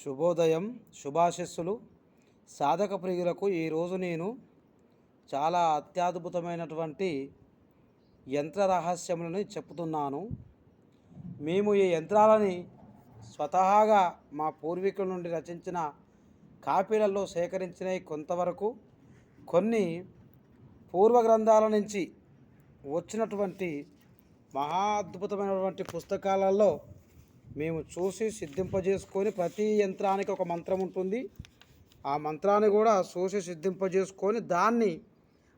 శుభోదయం శుభాశస్సులు. సాధక ప్రియులకు ఈరోజు నేను చాలా అత్యద్భుతమైనటువంటి యంత్ర రహస్యములని చెప్తున్నాను. మేము ఈ యంత్రాలని స్వతహాగా మా పూర్వీకుల నుండి రచించిన కాపీలలో సేకరించినవి కొంతవరకు కొన్ని పూర్వ గ్రంథాల నుంచి వచ్చినటువంటి మహా అద్భుతమైనటువంటి పుస్తకాలలో మేము చూసి సిద్ధింపజేసుకొని ప్రతి యంత్రానికి ఒక మంత్రం ఉంటుంది. ఆ మంత్రాన్ని కూడా చూసి సిద్ధింపజేసుకొని దాన్ని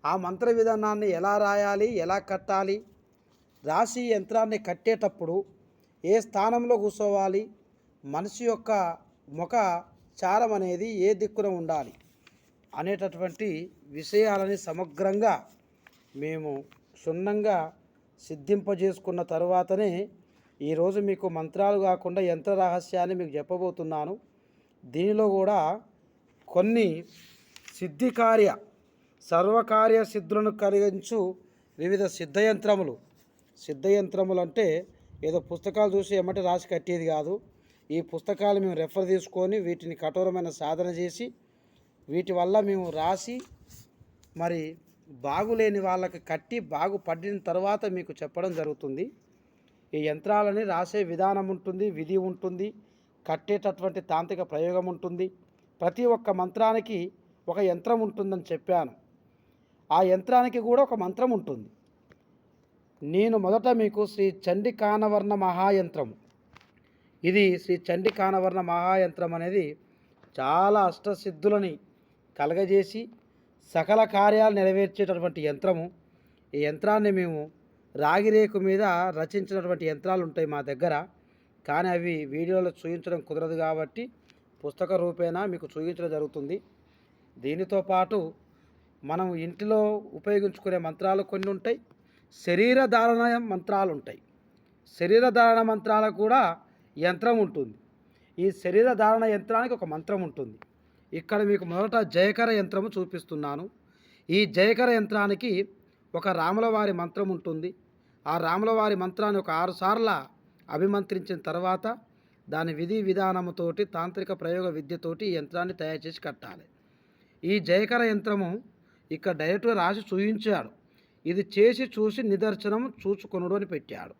ఆ మంత్ర విధానాన్ని ఎలా రాయాలి ఎలా కట్టాలి రాసి యంత్రాన్ని కట్టేటప్పుడు ఏ స్థానంలో కూర్చోవాలి మనిషి యొక్క ముఖ చారం అనేది ఏ దిక్కున ఉండాలి అనేటటువంటి విషయాలని సమగ్రంగా మేము క్షుణ్ణంగా సిద్ధింపజేసుకున్న తరువాతనే ఈరోజు మీకు మంత్రాలు కాకుండా యంత్ర రహస్యాన్ని మీకు చెప్పబోతున్నాను. దీనిలో కూడా కొన్ని సిద్ధి కార్య సర్వకార్య సిద్ధులను కలిగించు వివిధ సిద్ధయంత్రములు. సిద్ధయంత్రములు అంటే ఏదో పుస్తకాలు చూసి ఏమంటే రాసి కట్టేది కాదు. ఈ పుస్తకాలు మేము రెఫర్ తీసుకొని వీటిని కఠోరమైన సాధన చేసి వీటి వల్ల మేము రాసి మరి బాగులేని వాళ్ళకి కట్టి బాగుపడిన తర్వాత మీకు చెప్పడం జరుగుతుంది. ఈ యంత్రాలని రాసే విధానం ఉంటుంది విధి ఉంటుంది కట్టేటటువంటి తాంత్రిక ప్రయోగం ఉంటుంది. ప్రతి ఒక్క మంత్రానికి ఒక యంత్రం ఉంటుందని చెప్పాను. ఆ యంత్రానికి కూడా ఒక మంత్రం ఉంటుంది. నేను మొదట మీకు శ్రీ చండికానవర్ణ మహాయంత్రము ఇది శ్రీ చండికానవర్ణ మహాయంత్రం అనేది చాలా అష్టసిద్ధులని కలగజేసి సకల కార్యాలు నెరవేర్చేటటువంటి యంత్రము. ఈ యంత్రాన్ని మేము రాగిరేకు మీద రచించినటువంటి యంత్రాలు ఉంటాయి మా దగ్గర. కానీ అవి వీడియోలో చూపించడం కుదరదు కాబట్టి పుస్తక రూపేణా మీకు చూపించడం జరుగుతుంది. దీనితో పాటు మనం ఇంటిలో ఉపయోగించుకునే మంత్రాలు కొన్ని ఉంటాయి. శరీర ధారణ మంత్రాలు ఉంటాయి. శరీర ధారణ మంత్రాలకు కూడా యంత్రం ఉంటుంది. ఈ శరీర ధారణ యంత్రానికి ఒక మంత్రం ఉంటుంది. ఇక్కడ మీకు మొదట జయకర యంత్రము చూపిస్తున్నాను. ఈ జయకర యంత్రానికి ఒక రాములవారి మంత్రం ఉంటుంది. ఆ రాములవారి మంత్రాన్ని ఒక ఆరు సార్ల అభిమంత్రించిన తర్వాత దాని విధి విధానముతోటి తాంత్రిక ప్రయోగ విద్యతోటి ఈ యంత్రాన్ని తయారు చేసి కట్టాలి. ఈ జయకర యంత్రము ఇక్కడ డైరెక్ట్గా రాసి చూయించాడు. ఇది చేసి చూసి నిదర్శనం చూచుకొనుడు అని పెట్టాడు.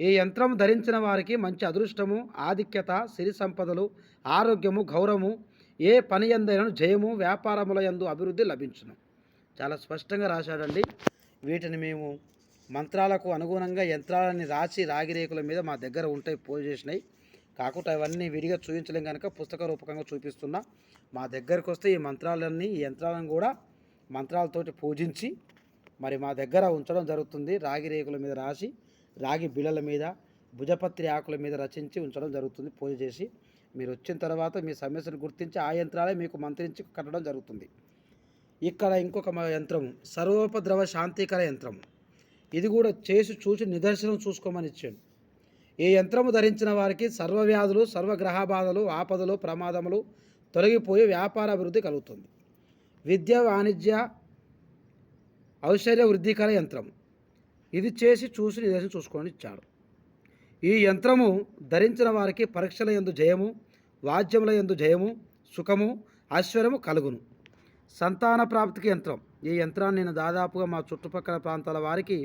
ఈ యంత్రం ధరించిన వారికి మంచి అదృష్టము ఆధిక్యత సిరి సంపదలు ఆరోగ్యము గౌరవము ఏ పని ఎందైనా జయము వ్యాపారముల యందు అభివృద్ధి లభించును. చాలా స్పష్టంగా రాశాడండి. వీటిని మేము మంత్రాలకు అనుగుణంగా యంత్రాలని రాసి రాగిరేకుల మీద మా దగ్గర ఉంటాయి పూజ చేసినాయి కాకుండా అవన్నీ విడిగా చూపించలేం కనుక పుస్తక రూపకంగా చూపిస్తున్నా. మా దగ్గరకు వస్తే ఈ మంత్రాలన్నీ ఈ యంత్రాలను కూడా మంత్రాలతోటి పూజించి మరి మా దగ్గర ఉంచడం జరుగుతుంది. రాగి రేకుల మీద రాసి రాగి బిళ్ళల మీద భుజపత్రి ఆకుల మీద రచించి ఉంచడం జరుగుతుంది పూజ చేసి. మీరు వచ్చిన తర్వాత మీ సమస్యను గుర్తించి ఆ యంత్రాలే మీకు మంత్రించి కట్టడం జరుగుతుంది. ఇక్కడ ఇంకొక యంత్రం సర్వోపద్రవ శాంతికర యంత్రం. ఇది కూడా చేసి చూసి నిదర్శనం చూసుకోమని ఇచ్చాడు. ఈ యంత్రము ధరించిన వారికి సర్వవ్యాధులు సర్వగ్రహ బాధలు ఆపదలు ప్రమాదములు తొలగిపోయి వ్యాపార అభివృద్ధి కలుగుతుంది. విద్య వాణిజ్య ఔశ్వర్య వృద్ధికర యంత్రం. ఇది చేసి చూసి నిదర్శనం చూసుకొని ఇచ్చాడు. ఈ యంత్రము ధరించిన వారికి పరీక్షల యందు జయము వాద్యముల యందు జయము సుఖము ఐశ్వర్యము కలుగును. సంతాన ప్రాప్తికి యంత్రం. ఈ యంత్రాన్ని నేను దాదాపుగా మా చుట్టుపక్కల ప్రాంతాల వారికి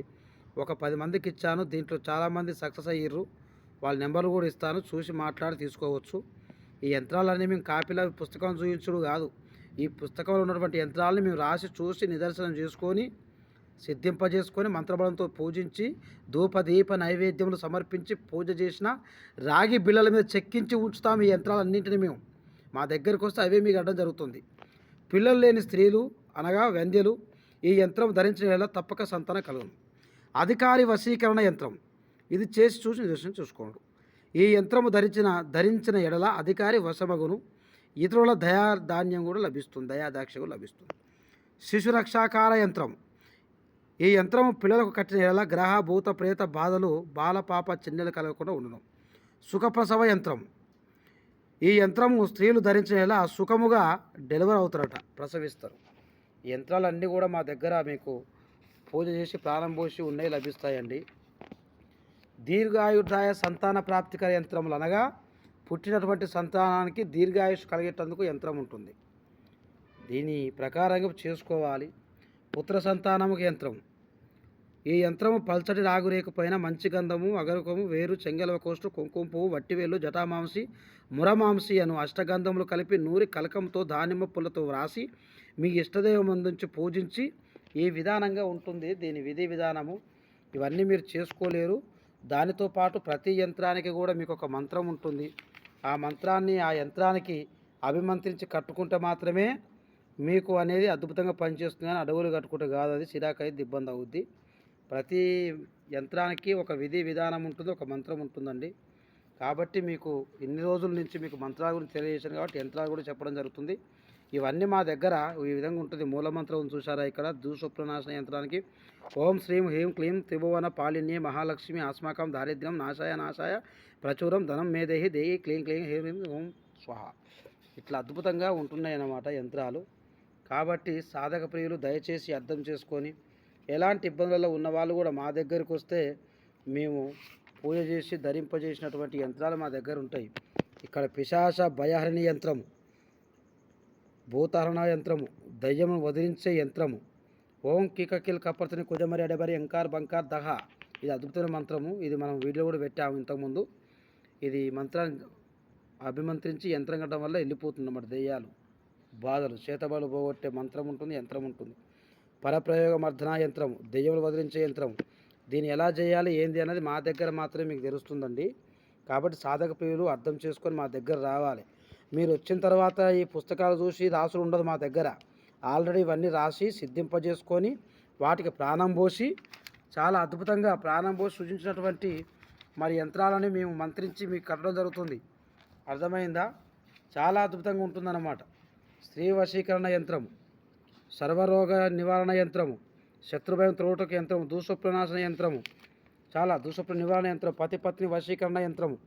ఒక పది మందికి ఇచ్చాను. దీంట్లో చాలామంది సక్సెస్ అయ్యారు వాళ్ళ నెంబర్లు కూడా ఇస్తాను. చూసి మాట్లాడి తీసుకోవచ్చు. ఈ యంత్రాలన్నీ మేము కాపీలో పుస్తకం చూపించుడు కాదు. ఈ పుస్తకంలో ఉన్నటువంటి యంత్రాలని మేము రాసి చూసి నిదర్శనం చేసుకొని సిద్ధింపజేసుకొని మంత్రబలంతో పూజించి ధూప దీప నైవేద్యములు సమర్పించి పూజ చేసిన రాగి బిళ్ళల మీద చెక్కించి ఉంచుతాం ఈ యంత్రాలన్నింటినీ మేము. మా దగ్గరకు వస్తే అవే మీకు అడ్డం జరుగుతుంది. పిల్లలు లేని స్త్రీలు అనగా వెంద్యలు ఈ యంత్రం ధరించిన వేళ తప్పక సంతాన కలుగును అధికారి వశీకరణ యంత్రం. ఇది చేసి చూసి నిదర్శనం చూసుకోండు. ఈ యంత్రము ధరించిన ధరించిన ఎడల అధికారి వశమగును. ఇతరుల దయా ధాన్యం కూడా లభిస్తుంది దయాదాక్ష కూడా లభిస్తుంది. శిశు రక్షాకార యంత్రం. ఈ యంత్రం పిల్లలకు కట్టిన ఎడల గ్రహ భూత ప్రేత బాధలు బాలపాప చిన్నెలు కలగకుండా ఉండడం సుఖప్రసవ యంత్రం. ఈ యంత్రము స్త్రీలు ధరించేలా సుఖముగా డెలివర్ అవుతారట ప్రసవిస్తారు. యంత్రాలన్నీ కూడా మా దగ్గర మీకు పూజ చేసి ప్రాణం పోసి ఉన్నాయి లభిస్తాయండి. దీర్ఘాయుర్దాయ సంతాన ప్రాప్తికర యంత్రములు అనగా పుట్టినటువంటి సంతానానికి దీర్ఘాయుష్ కలిగేటందుకు యంత్రం ఉంటుంది. దీని ప్రకారంగా చేసుకోవాలి. పుత్ర సంతానముకు యంత్రం. ఈ యంత్రము పల్చటి రాగురేకపోయినా మంచి గంధము అగరుకము వేరు చెంగెలవ కోష్టు కుంకుమ పువ్వు వట్టివేలు జటామాంసి మురమాంసి అను అష్టగంధములు కలిపి నూరి కలకంతో దానిమ్మ పుల్లతో వ్రాసి మీ ఇష్టదేవం ముందుంచి పూజించి ఈ విధానంగా ఉంటుంది దీని విధి విధానము. ఇవన్నీ మీరు చేసుకోలేరు. దానితో పాటు ప్రతి యంత్రానికి కూడా మీకు ఒక మంత్రం ఉంటుంది. ఆ మంత్రాన్ని ఆ యంత్రానికి అభిమంత్రించి కట్టుకుంటే మాత్రమే మీకు అనేది అద్భుతంగా పనిచేస్తుంది కానీ అడవులు కట్టుకుంటే కాదు అది సిరాకైతే ఇబ్బంది అవుద్ది. ప్రతి యంత్రానికి ఒక విధి విధానం ఉంటుంది ఒక మంత్రం ఉంటుందండి. కాబట్టి మీకు ఇన్ని రోజుల నుంచి మీకు మంత్రాల గురించి తెలియజేశాను కాబట్టి యంత్రాలు కూడా చెప్పడం జరుగుతుంది. ఇవన్నీ మా దగ్గర ఈ విధంగా ఉంటుంది. మూల మంత్రం చూసారా ఇక్కడ? దూషప్రనాశన యంత్రానికి. ఓం శ్రీం హ్రీం క్లీం త్రిభువన పాలిన్యే మహాలక్ష్మి ఆస్మాకం దారిద్ర్యం నాశాయ నాశాయ ప్రచురం ధనం మేదేహి దేహి క్లీం క్లీం హ్రీం హ్రీం ఓం స్వహ. ఇట్లా అద్భుతంగా ఉంటున్నాయి అన్నమాట యంత్రాలు. కాబట్టి సాధక ప్రియులు దయచేసి అర్థం చేసుకొని ఎలాంటి ఇబ్బందులలో ఉన్న వాళ్ళు కూడా మా దగ్గరికి వస్తే మేము పూజ చేసి ధరింపజేసినటువంటి యంత్రాలు మా దగ్గర ఉంటాయి. ఇక్కడ పిశాస భయహరణి యంత్రము భూతహరణ యంత్రము దయ్యమును వదిలించే యంత్రము ఓం కికకిల్ కప్పర్తని కుజమరి అడబరి ఎంకార్ బంకార్ దహ. ఇది అద్భుతమైన మంత్రము. ఇది మనం వీడియో కూడా పెట్టాము ఇంతకుముందు. ఇది మంత్రాన్ని అభిమంత్రించి యంత్రం కట్టడం వల్ల వెళ్ళిపోతుంది అన్నమాట దెయ్యాలు బాధలు. చేతబడులు పోగొట్టే మంత్రం ఉంటుంది యంత్రం ఉంటుంది. పరప్రయోగ మర్దన యంత్రం దెయ్యములు వదిలించే యంత్రం. దీన్ని ఎలా చేయాలి ఏంది అనేది మా దగ్గర మాత్రమే మీకు తెలుస్తుందండి. కాబట్టి సాధక ప్రియులు అర్థం చేసుకొని మా దగ్గర రావాలి. మీరు వచ్చిన తర్వాత ఈ పుస్తకాలు చూసి రాసులు ఉండదు మా దగ్గర. ఆల్రెడీ ఇవన్నీ రాసి సిద్ధింపజేసుకొని వాటికి ప్రాణం పోసి చాలా అద్భుతంగా ప్రాణం పోసి సృజించినటువంటి మరి యంత్రాలని మేము మంత్రించి మీకు కట్టడం జరుగుతుంది. అర్థమైందా? చాలా అద్భుతంగా ఉంటుందన్నమాట. స్త్రీ వశీకరణ యంత్రం. సర్వరోగ నివారణ యంత్రము శత్రుభయం త్రోటక యంత్రము దూషప్రనాశన యంత్రము చాలా దూషప్ర నివారణ యంత్రం పతి పత్ని వశీకరణ యంత్రము.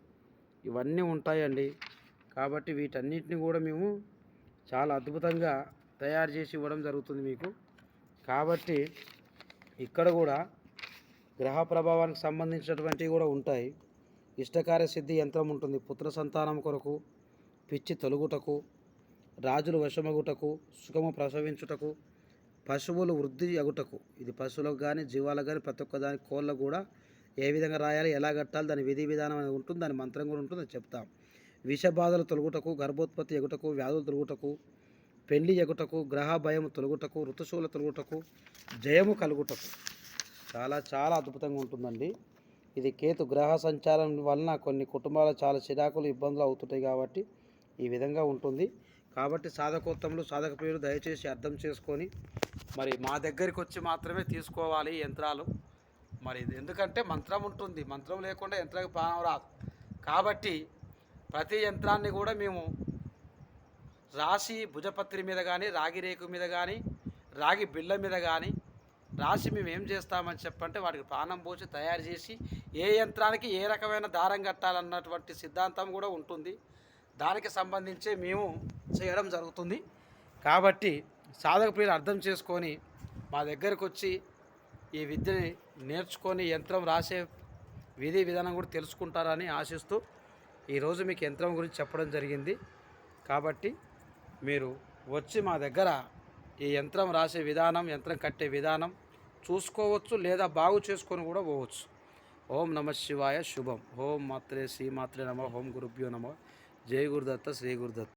ఇవన్నీ ఉంటాయండి. కాబట్టి వీటన్నిటిని కూడా మేము చాలా అద్భుతంగా తయారు చేసి ఇవ్వడం జరుగుతుంది మీకు. కాబట్టి ఇక్కడ కూడా గ్రహ ప్రభావానికి సంబంధించినటువంటివి కూడా ఉంటాయి. ఇష్టకార్య సిద్ధి యంత్రం ఉంటుంది. పుత్ర సంతానం కొరకు పిచ్చి తొలుగుటకు రాజులు వశమగుటకు సుఖము ప్రసవించుటకు పశువులు వృద్ధి అగుటకు. ఇది పశువులకు కానీ జీవాలకు కానీ ప్రతి ఒక్క దాని కోళ్ళకు కూడా ఏ విధంగా రాయాలి ఎలా కట్టాలి దాని విధి విధానం అనేది ఉంటుంది దాని మంత్రం కూడా ఉంటుంది చెప్తాం. విషబాధలు తొలగుటకు గర్భోత్పత్తి ఎగుటకు వ్యాధులు తొలగుటకు పెళ్ళి ఎగుటకు గ్రహ భయం తొలగుటకు ఋతుశూల తొలగుటకు జయము కలుగుటకు. చాలా చాలా అద్భుతంగా ఉంటుందండి. ఇది కేతు గ్రహ సంచారం వలన కొన్ని కుటుంబాలు చాలా చిరాకులు ఇబ్బందులు అవుతుంటాయి కాబట్టి ఈ విధంగా ఉంటుంది. కాబట్టి సాధకోత్తములు సాధక ప్రియులు దయచేసి అర్థం చేసుకొని మరి మా దగ్గరికి వచ్చి మాత్రమే తీసుకోవాలి ఈ యంత్రాలు. మరి ఇది ఎందుకంటే మంత్రం ఉంటుంది. మంత్రం లేకుండా యంత్రానికి ప్రాణం రాదు. కాబట్టి ప్రతి యంత్రాన్ని కూడా మేము రాసి భుజపత్రి మీద కానీ రాగి రేకు మీద కానీ రాగి బిళ్ళ మీద కానీ రాసి మేము ఏం చేస్తామని చెప్పంటే వాటికి ప్రాణం పోసి తయారు చేసి ఏ యంత్రానికి ఏ రకమైన దారం కట్టాలన్నటువంటి సిద్ధాంతం కూడా ఉంటుంది. దానికి సంబంధించి మేము చేయడం జరుగుతుంది. కాబట్టి సాధక ప్రియులు అర్థం చేసుకొని మా దగ్గరకు వచ్చి ఈ విద్యని నేర్చుకొని యంత్రం రాసే విధి విధానం కూడా తెలుసుకుంటారని ఆశిస్తూ ఈరోజు మీకు యంత్రం గురించి చెప్పడం జరిగింది. కాబట్టి మీరు వచ్చి మా దగ్గర ఈ యంత్రం రాసే విధానం యంత్రం కట్టే విధానం చూసుకోవచ్చు లేదా బాగు చేసుకొని కూడా పోవచ్చు. ఓం నమ శివాయ శుభం. ఓం మాత్రే శ్రీ మాత్రే నమ. ఓం గురుభ్యో నమ. జయ గురుదత్త శ్రీ గురుదత్త.